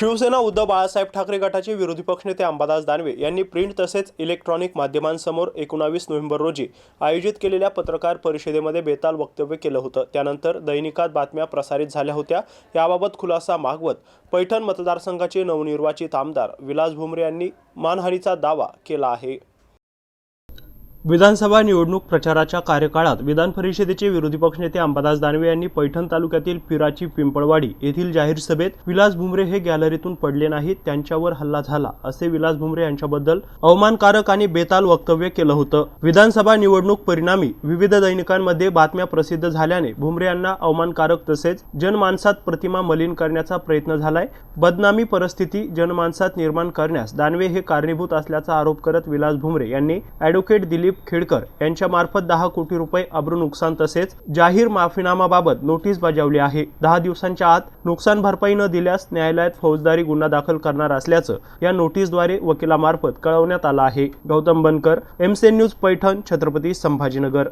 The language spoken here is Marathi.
शिवसेना उद्धव बाळासाहेब ठाकरे गटाचे विरोधी पक्षनेते अंबादास दानवे यांनी प्रिंट तसेच इलेक्ट्रॉनिक माध्यमांसमोर एकोणावीस नोव्हेंबर रोजी आयोजित केलेल्या पत्रकार परिषदेमध्ये बेताल वक्तव्य केलं होतं. त्यानंतर दैनिकात बातम्या प्रसारित झाल्या होत्या. याबाबत खुलासा मागवत पैठण मतदारसंघाचे नवनिर्वाचित आमदार विलास भुमरे यांनी मानहानीचा दावा केला आहे. विधानसभा निवडणूक प्रचाराच्या कार्यकाळात विधान परिषदेचे विरोधी पक्षनेते अंबादास दानवे यांनी पैठण तालुक्यातील पिराची पिंपळवाडी येथील जाहीर सभेत विलास भुमरे हे गॅलरीतून पडले नाहीत त्यांच्यावर हल्ला झाला असे विलास भुमरे यांच्याबद्दल अवमानकारक आणि बेताल वक्तव्य केलं होतं. विधानसभा निवडणूक परिणामी विविध दैनिकांमध्ये बातम्या प्रसिद्ध झाल्याने भुमरे यांना अवमानकारक तसेच जनमानसात प्रतिमा मलिन करण्याचा प्रयत्न झालाय. बदनामी परिस्थिती जनमानसात निर्माण करण्यास दानवे हे कारणीभूत असल्याचा आरोप करत विलास भुमरे यांनी ॲडव्होकेट दिलीप खेडकर यांच्यामार्फत दहा कोटी रुपये अब्रू नुकसान तसेच जाहीर माफीनामाबाबत नोटीस बजावली आहे. दहा दिवसांच्या आत नुकसान भरपाई न दिल्यास न्यायालयात फौजदारी गुन्हा दाखल करणार असल्याचं या नोटीसद्वारे वकिलामार्फत कळवण्यात आलं आहे. Gautam Bankar MCN news Paithan Chhatrapati Sambhajinagar.